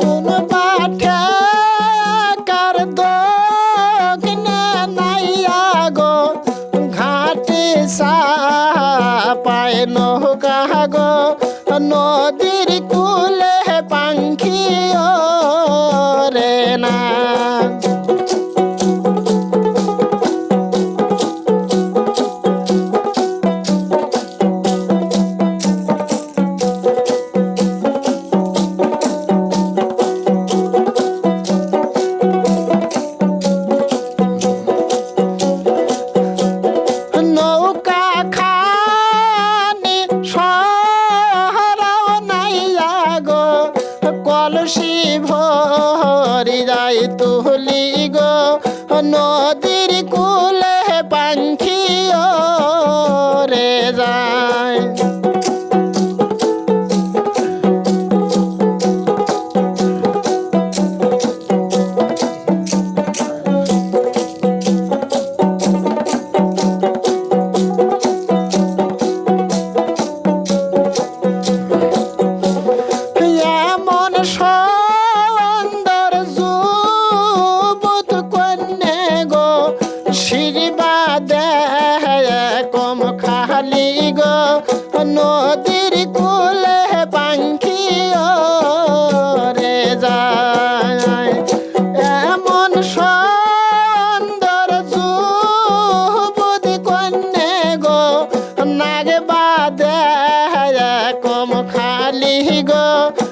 কোন পাঠে কার দোকনে নাইয়া গো ঘাটে সা পায় নৌকা গো নদীর কুলে পাং নদীর কুলে পাঞ্চ he goes.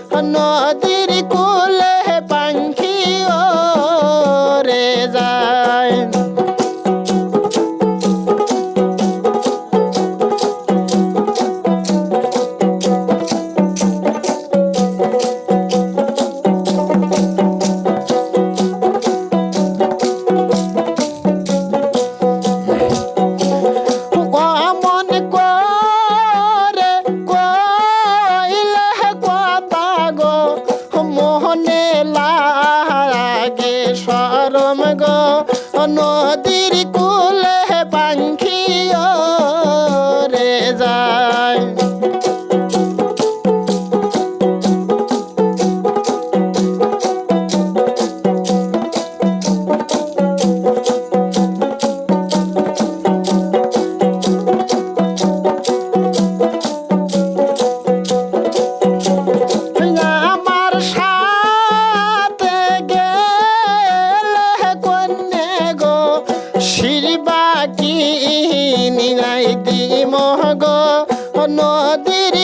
মহাগ নদীর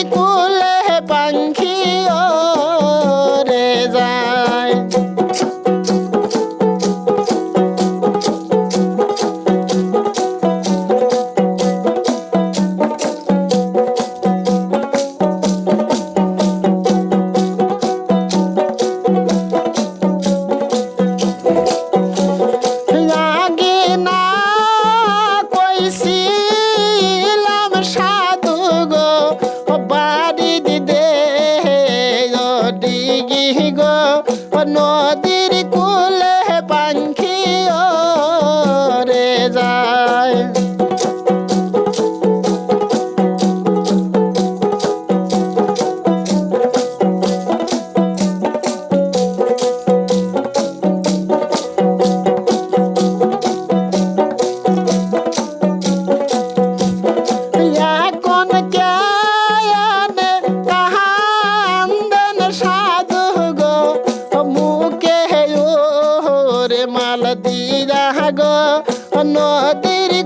গো নদীর কুল নদীর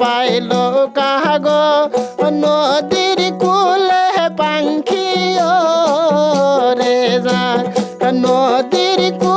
পাইল কাহাগ নদীর কুলে পাঙ্খি রে যা। নদীর কুলে